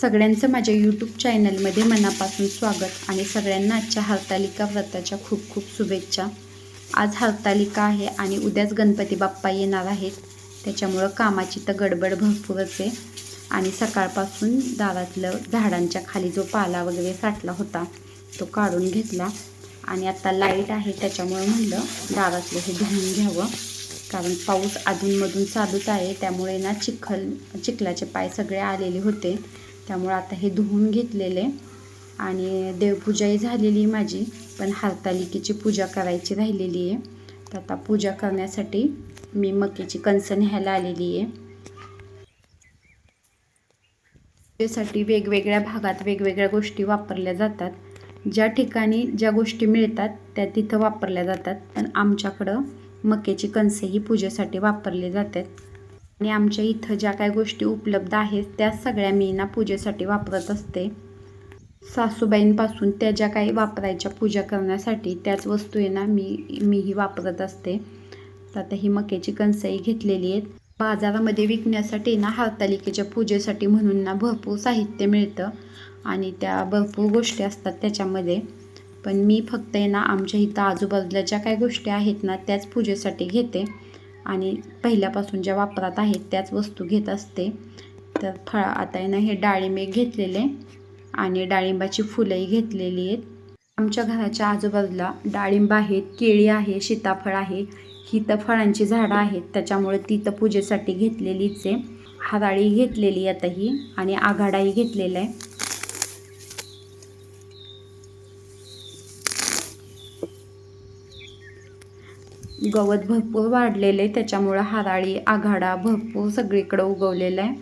सगळ्यांचं माझ्या यूट्यूब चॅनलमध्ये मनापासून स्वागत आणि सगळ्यांना आजच्या हरतालिका व्रताच्या खूप खूप शुभेच्छा. आज हरतालिका आहे आणि उद्याच गणपती बाप्पा येणार आहेत. त्याच्यामुळं कामाची तर गडबड भरपूरच आहे. आणि सकाळपासून दारातलं झाडांच्या खाली जो पाला वगैरे साठला होता तो काढून घेतला. आणि आता लाइट आहे त्याच्यामुळं म्हणलं दारातलं हे धुवून घ्यावं. कारण पाऊस अधूनमधून चालूच आहे त्यामुळे ना चिखल चिखलाचे पाय सगळे आलेले होते. त्यामुळं आता हे धुवून घेतलेले. आणि देवपूजाही झालेली आहे माझी पण हरतालिकेची पूजा करायची राहिलेली आहे. तर आता पूजा करण्यासाठी मी मकेची कणसं न्यायला आलेली आहे. पूजेसाठी वेगवेगळ्या भागात वेगवेगळ्या गोष्टी वापरल्या जातात. ज्या ठिकाणी ज्या गोष्टी मिळतात त्या तिथं वापरल्या जातात. पण आमच्याकडं मकेची कणसेही पूजेसाठी वापरली जातात. आणि आमच्या इथं ज्या काही गोष्टी उपलब्ध आहेत त्या सगळ्या मी ना पूजेसाठी वापरत असते. सासूबाईंपासून त्या ज्या काही वापरायच्या पूजा करण्यासाठी त्याच वस्तू आहे ना मी मीही वापरत असते. तर आता ही मक्याची कणसंही घेतलेली आहेत. बाजारामध्ये विकण्यासाठी ना हरतालिकेच्या पूजेसाठी म्हणून ना भरपूर साहित्य मिळतं आणि त्या भरपूर गोष्टी असतात त्याच्यामध्ये. पण मी फक्त आहे ना आमच्या इथं आजूबाजूला ज्या काही गोष्टी आहेत ना त्याच पूजेसाठी घेते. आणि पहिल्यापासून ज्या वापरात आहेत त्याच वस्तू घेत असते. तर फळ आता आहे ना हे डाळिंब एक घेतलेले आणि डाळिंबाची फुलंही घेतलेली आहेत. आमच्या घराच्या आजूबाजूला डाळिंब आहेत केळी आहे सीताफळ आहे. ही तर फळांची झाडं आहेत त्याच्यामुळे ती तर पूजेसाठी घेतलेलीच आहे. हराळी घेतलेली आता ही आणि आघाडाही घेतलेला आहे. गवत भरपूर वाढलेलं आहे. त्याच्यामुळं हराळी आघाडा भरपूर सगळीकडं उगवलेलं आहे.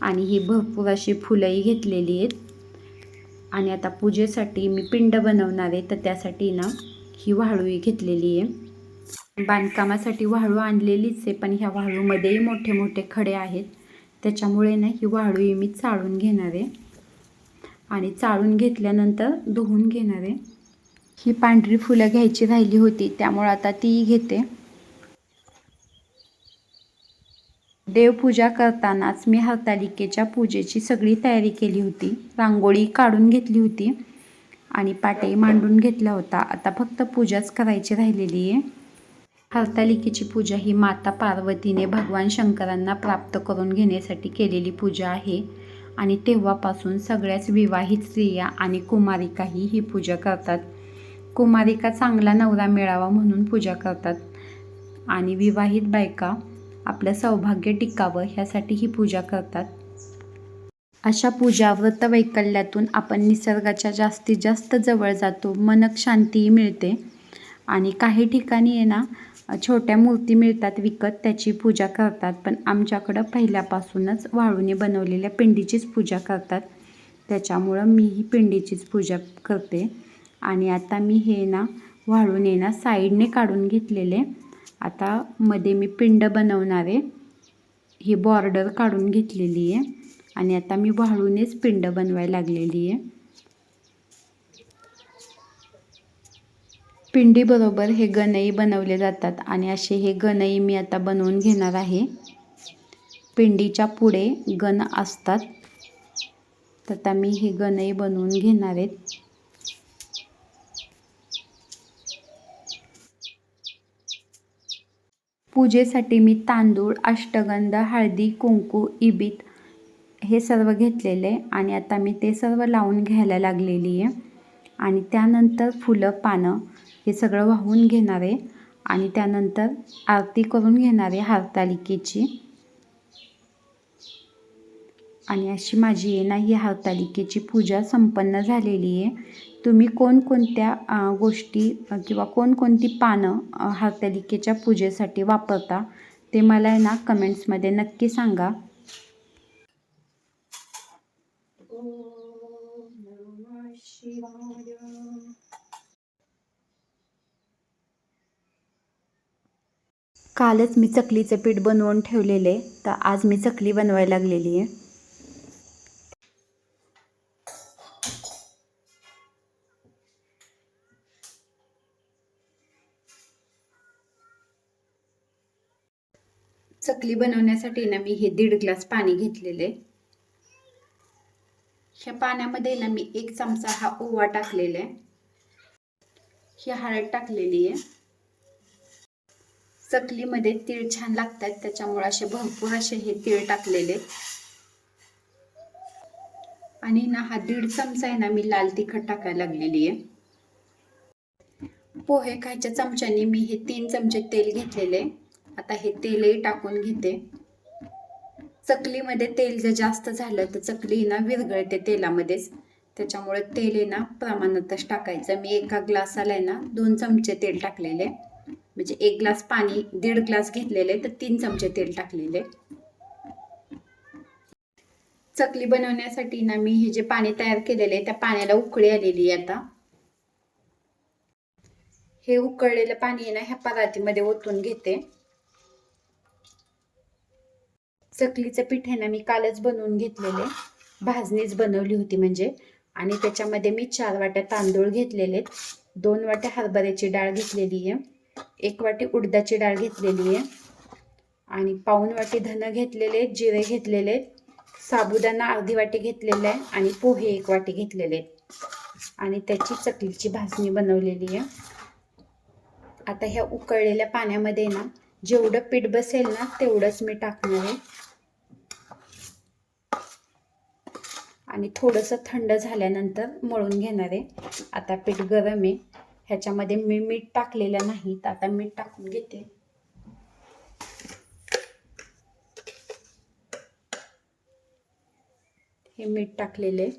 आणि ही भरपूर अशी फुलंही घेतलेली आहेत. आणि आता पूजेसाठी मी पिंड बनवणार आहे तर त्यासाठी ना ही वाळूही घेतलेली आहे. बांधकामासाठी वाळू आणलेलीच आहे पण ह्या वाळूमध्येही मोठे मोठे खडे आहेत. त्याच्यामुळे ना ही वाळूही मी चाळून घेणार आहे. आणि चाळून घेतल्यानंतर धुवून घेणार आहे. ही पांढरी फुलं घ्यायची राहिली होती त्यामुळं आता ती घेते. देवपूजा करतानाच मी हरतालिकेच्या पूजेची सगळी तयारी केली होती. रांगोळी काढून घेतली होती आणि पाटही मांडून घेतला होता. आता फक्त पूजाच करायची राहिलेली आहे. हरतालिकेची पूजा ही माता पार्वतीने भगवान शंकरांना प्राप्त करून घेण्यासाठी केलेली पूजा आहे आणि तेव्हापासून सगळ्याच विवाहित स्त्रिया आणि कुमारिकाही ही पूजा करतात. कुमारिका चांगला नवरा मिळावा म्हणून पूजा करतात. आणि विवाहित बायका आपलं सौभाग्य टिकावं ह्यासाठी ही पूजा करतात. अशा पूजा व्रत वैकल्यातून आपण निसर्गाच्या जास्तीत जास्त जवळ जातो मनक शांतीही मिळते. आणि काही ठिकाणी आहे ना छोट्या मूर्ती मिळतात विकत त्याची पूजा करतात. पण आमच्याकडं पहिल्यापासूनच वाळूने बनवलेल्या पिंडीचीच पूजा करतात. त्याच्यामुळं मी ही पिंडीचीच पूजा करते. आणि आता मी हे ना वाळूने ना साईडने काढून घेतलेले. आता मध्ये मी पिंड बनवणार आहे. ही बॉर्डर काढून घेतलेली आहे. आणि आता मी वाळूनेच पिंड बनवायला लागलेली आहे. पिंडीबरोबर हे गणई बनवले जातात आणि असे हे गणई मी आता बनवून घेणार आहे. पिंडीच्या पुढे गण असतात. तर आता मी हे गणई बनवून घेणार आहेत पूजेसाठी मी तांदूळ अष्टगंध हळदी कुंकू इबीत हे सर्व घेतलेले आणि आता मी ते सर्व लावून घ्यायला लागलेली आहे. आणि त्यानंतर फुलं पानं हे सगळं वाहून घेणार आहे आणि त्यानंतर आरती करून घेणार आहे हरतालिकेची. आणि अशी माझी आहे ना ही हरतालिकेची पूजा संपन्न झालेली आहे. तुम्ही कोणकोणत्या गोष्टी किंवा कोणकोणती पानं हरतालिकेच्या पूजेसाठी वापरता ते मला आहे ना कमेंट्समध्ये नक्की सांगा. कालच मी चकलीचं पीठ बनवून ठेवलेले तर आज मी चकली बनवायला लागलेली आहे. चकली बनवण्यासाठी ना मी हे दीड ग्लास पाणी घेतलेले. ह्या पाण्यामध्ये ना मी एक चमचा हा ओवा टाकलेला आहे. ही हळद टाकलेली आहे. चकलीमध्ये तीळ छान लागतात त्याच्यामुळे असे भरपूर असे हे तीळ टाकलेले आणि ना हा दीड चमचा आहे ना मी लाल तिखट टाकायला लागलेली आहे. पोहे खायच्या चमच्याने मी हे तीन चमचे तेल घेतलेले आता हे तेलही टाकून घेते. चकलीमध्ये तेल जर जास्त झालं तर चकली ना विरघळते तेलामध्येच. त्याच्यामुळे तेल आहे ना प्रमाणातच टाकायचं. मी एका ग्लासाला आहे ना दोन चमचे तेल टाकलेले. म्हणजे एक ग्लास पाणी दीड ग्लास घेतलेले तर तीन चमचे तेल टाकलेले. चकली बनवण्यासाठी ना मी हे जे पाणी तयार केलेले त्या पाण्याला उकळी आलेली आहे आता. हे उकळलेलं पाणी आहे ना ह्या परातीमध्ये ओतून घेते. चकलीचं पीठ आहे ना मी कालच बनवून घेतलेले. भाजणीच बनवली होती म्हणजे. आणि त्याच्यामध्ये मी चार वाट्या तांदूळ घेतलेले दोन वाट्या हरभऱ्याची डाळ घेतलेली आहे. एक वाटी उडदाची डाळ घेतलेली आहे. आणि पाऊन वाटी धनं घेतलेले जिरे घेतलेले साबुदाणा अर्धी वाटी घेतलेला आहे आणि पोहे एक वाटी घेतलेले आणि त्याची चकलीची भाजणी बनवलेली आहे. आता ह्या उकळलेल्या पाण्यामध्ये ना जेवढं पीठ बसेल ना तेवढंच मी टाकणार आहे. आणि थोडंसं थंड झाल्यानंतर मळून घेणार आहे. आता पीठ गरम आहे. ह्याच्यामध्ये मी मीठ टाकलेलं नाही. तर आता मीठ टाकून घेते. हे मीठ टाकलेले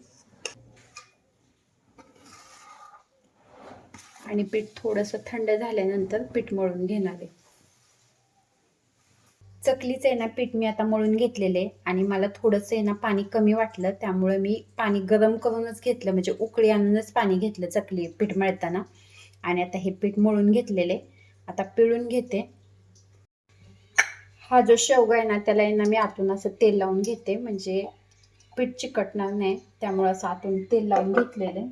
आणि पीठ थोडंसं थंड झाल्यानंतर पीठ मळून घेणार आहे. चकलीचं आहे ना पीठ मी आता मळून घेतलेले आणि मला थोडंसं आहे ना पाणी कमी वाटलं त्यामुळे मी पाणी गरम करूनच घेतलं म्हणजे उकळी आणूनच पाणी घेतलं चकली पीठ मळताना. आणि आता हे पीठ मळून घेतलेले आता पिळून घेते. हा जो शेवगा आहे ना त्याला आहे ना मी आतून असं तेल लावून घेते म्हणजे पीठ चिकटणार नाही त्यामुळे असं आतून तेल लावून घेतलेलं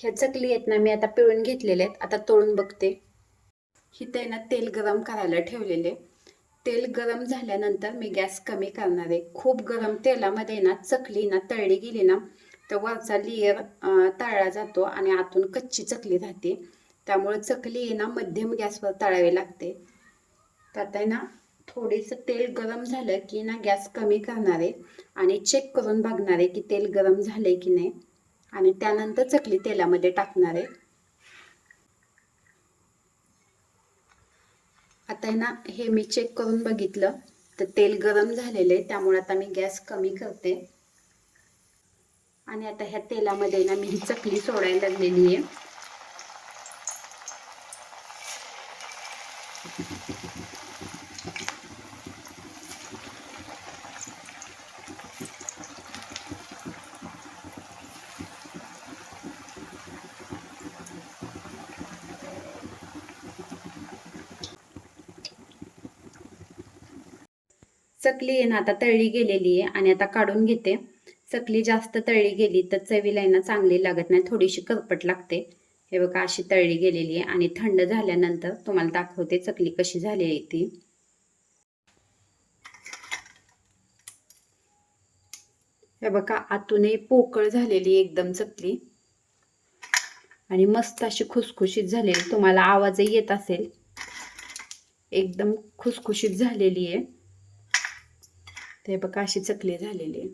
ह्या चकली आहेत ना मी आता पिळून घेतलेले आहेत. आता तळून बघते. ही आहे ना तेल गरम करायला ठेवलेले. तेल गरम झाल्यानंतर मी गॅस कमी करणार आहे. खूप गरम तेलामध्ये ना चकली ना तळली गेली ना तर वरचा लेअर तळला जातो आणि आतून कच्ची चकली राहते. त्यामुळे चकली आहे ना मध्यम गॅसवर तळावी लागते. तर आता आहे ना थोडेसं तेल गरम झालं की ना गॅस कमी करणार आहे. आणि चेक करून बघणार आहे की तेल गरम झालंय की नाही. आणि त्यानंतर चकली तेलामध्ये टाकणार आहे. आता आहे ना हे मी चेक करून बघितलं तर तेल गरम झालेलं आहे त्यामुळे आता मी गॅस कमी करते. आणि आता ह्या तेलामध्ये ना मी ही चकली सोडायला लागलेली आहे. चकली आहे ना आता तळली गेलेली आहे आणि आता काढून घेते. चकली जास्त तळली गेली तर चवीला आहे ना चांगली लागत नाही थोडीशी करपट लागते. हे बघा अशी तळली गेलेली आहे आणि थंड झाल्यानंतर तुम्हाला दाखवते चकली कशी झाली आहे ती. हे बघा आतूनही पोकळ झालेली एकदम चकली. आणि मस्त अशी खुसखुशीत झालेली तुम्हाला आवाजही येत असेल. एकदम खुसखुशीत झालेली आहे. ते बघा अशी चकली झालेली आहे.